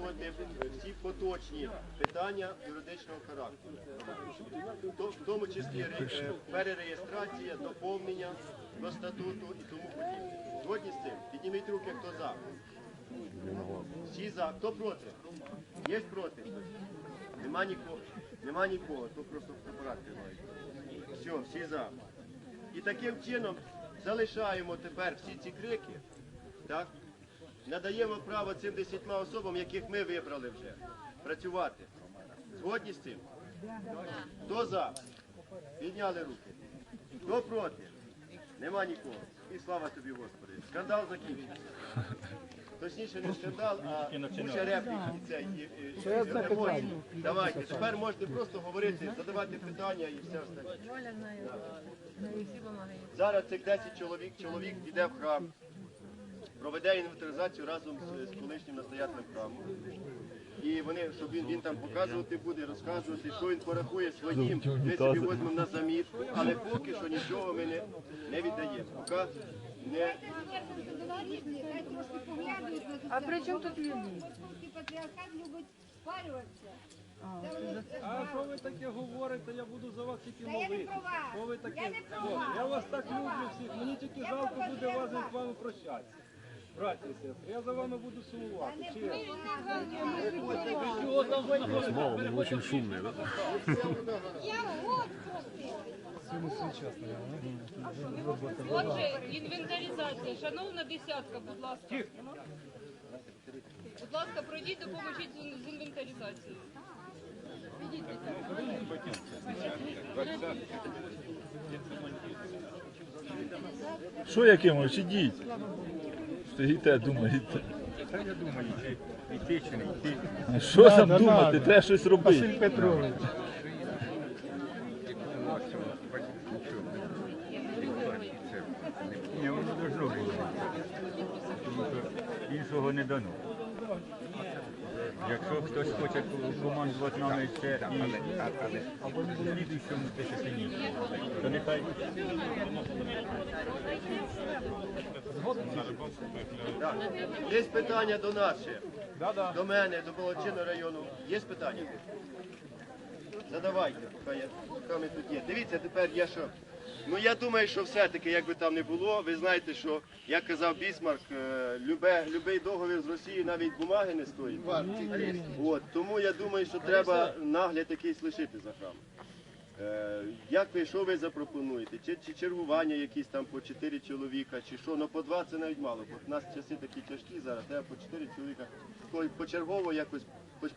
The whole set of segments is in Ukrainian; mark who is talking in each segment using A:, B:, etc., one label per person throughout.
A: вирішувати всі поточні питання юридичного характеру. В тому числі е, перереєстрація, доповнення до статуту і тому подібне. Згодні з цим, підніміть руки, хто за. Всі за. Хто проти? Є проти? Нема нікого. Нема нікого, то просто апарат тримають. Все, всі за. І таким чином залишаємо тепер всі ці крики, так? Надаємо право цим десятьма особам, яких ми вибрали вже, працювати. Згодні з цим? Хто за? Підняли руки. Хто проти? Нема нікого. І слава тобі, Господи. Скандал закінчився. Точніше, не скандал, а куча реплік і це. І, і, емоцій. Давайте, тепер можете просто говорити, задавати питання і все остальне. Зараз цих 10 чоловік, чоловік піде в храм, проведе інвентаризацію разом з, з колишнім настоятелем храму. І вони, щоб він, він там показувати буде, розказувати, що він порахує своїм, ми собі візьмемо на замітку, але поки що нічого ми не, не віддаємо. Поки не.
B: А при чому тут люди?
C: Московський патріархат любить це
D: А що ви таке говорите? Я буду за вас тільки
C: я не
D: молити.
C: про вас.
D: Що ви таке?
C: Я не про
D: О,
C: вас.
D: Я вас так люблю всіх. Мені тільки жалко буде вас з вами прощатися. Сестри, я за вами буду сумувати.
E: Он очень шумный, да?
F: Отже, інвентаризація. Шановна десятка, будь ласка. Будь ласка, пройдіть, допоможіть з інвентаризацією.
E: Що Якимович, ідіть. Стоїте, думаєте.
G: Та я думаю, йти, йти чи не йти.
E: А що там думати? Треба щось робити.
G: Петрович. Максимум, бачите, нічого. Це не воно должно було. Тому що Іншого не дано. Якщо хтось хоче командувати нами ще і або в слідуючому тисячі, то нехай
A: Так. Є питання до нас ще? До мене, до Волочиного району. Є питання? Задавайте, поки, поки ми тут є. Дивіться, тепер я що. Ну я думаю, що все-таки, як би там не було, ви знаєте, що, як казав Бісмарк, е, любе, любий договір з Росією навіть бумаги не стоїть. От, тому я думаю, що треба нагляд якийсь лишити за храм. Е, Як ви, що ви запропонуєте? Чи, чи чергування якісь там по 4 чоловіка, чи що? Ну по 2 це навіть мало, бо в нас часи такі тяжкі зараз, треба по 4 чоловіка почергово якось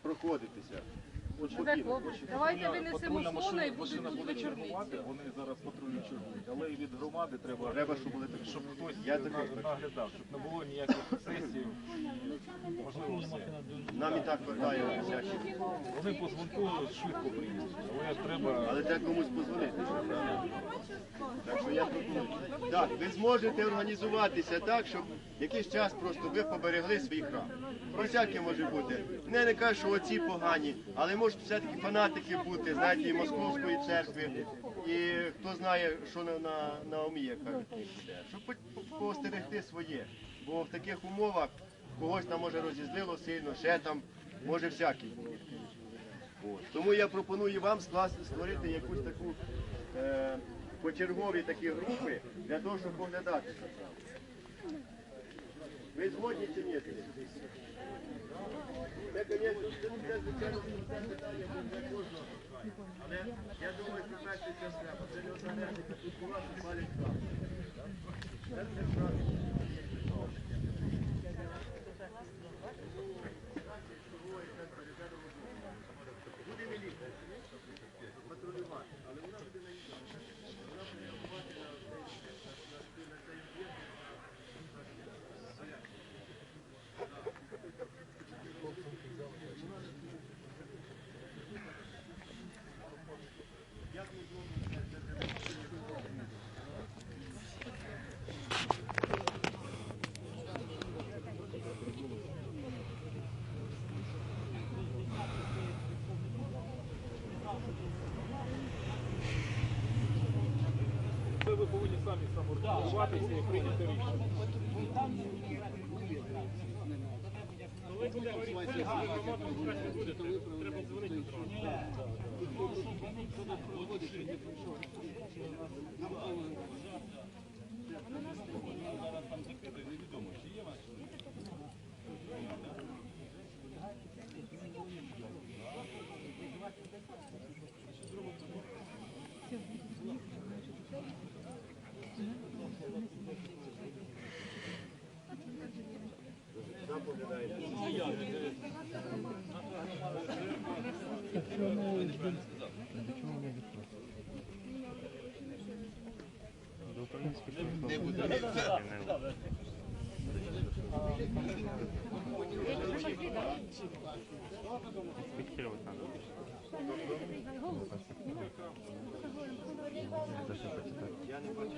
A: проходитися.
F: Давайте винесемо слона і будуть тут вечорниці.
H: Вони зараз патрульно чергують, але і від громади треба,
A: Треба, щоб були такі.
H: щоб хтось наглядав, щоб не було ніяких сесій. Можливо, все.
A: Нам і так вистачає всяких.
H: Вони по дзвонку швидко приїдуть, але треба
A: Але треба комусь дозволити. Так що я пропоную. Так, ви зможете організуватися так, щоб якийсь час просто ви поберегли свій храм. Про всяке може бути. Не, не кажу, що оці погані, але можуть все-таки фанатики бути, знаєте, і Московської церкви, і хто знає, що на, на, на умі, як кажуть. Щоб по- по- постерегти своє. Бо в таких умовах когось там може розізлило сильно, ще там може. От. Тому я пропоную вам створити якусь таку е, почергові такі групи для того, щоб поглядати це. Ви згодні чи ні? Це, це, це, звичайно, питання. Але я думаю, що час треба. Це не однозначно, тут була, що справа. Це це правильно. Буде міліція патрулювати, але вона буде на іншому. Вона буде реагувати на цей на цей на цей об'єкт.
H: Це ви повинні самі самоорганізуватися і прийняти рішення.
A: Я не бачу.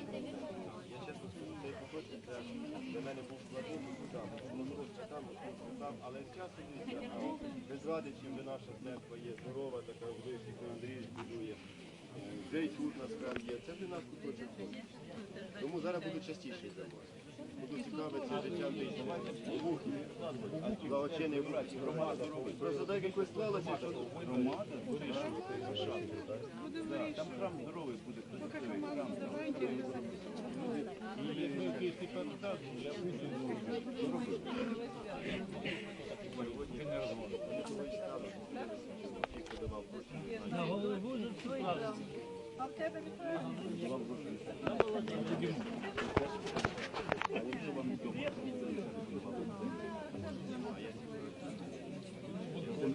A: Я чесно скажу, цей кусочок це для мене був складним там, можливо, там, там, але дивіться, а без радичів вже наша церква є здорова, така велика, Андрій будує. Е, Вже і тут на справі є. Це для нас кусочок. Тому зараз буду частіше займатися. Буду цікавитися життям та Луки, благочинний вулиці, громада. Просто так якось склалося, що громада
C: Як вже відкривали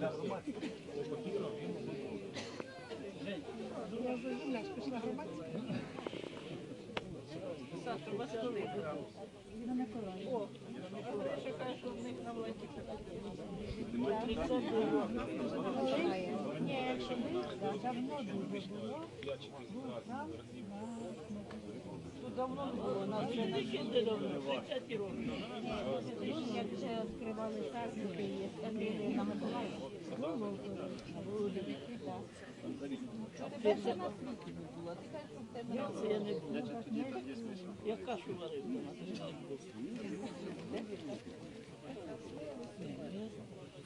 C: садники, є стабільні на Миколаївську. Було відкрита. Це все на світі було. Це не було.
I: Я кашу варив.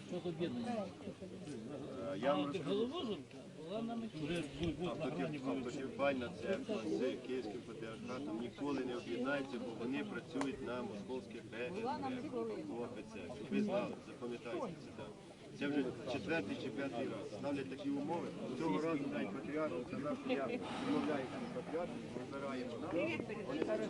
I: Що тобі?
A: Я.
I: Головозенка була на
A: церква з Київським патріархатом ніколи не об'єднається, бо вони працюють на ОПЦ. Щоб ви знали, запам'ятайте це. так. Це вже четвертий чи п'ятий раз. Ставлять такі умови. Цього разу навіть патріарх сказав, що я відмовляюся від патріарху, вибираємо. Вони сказали,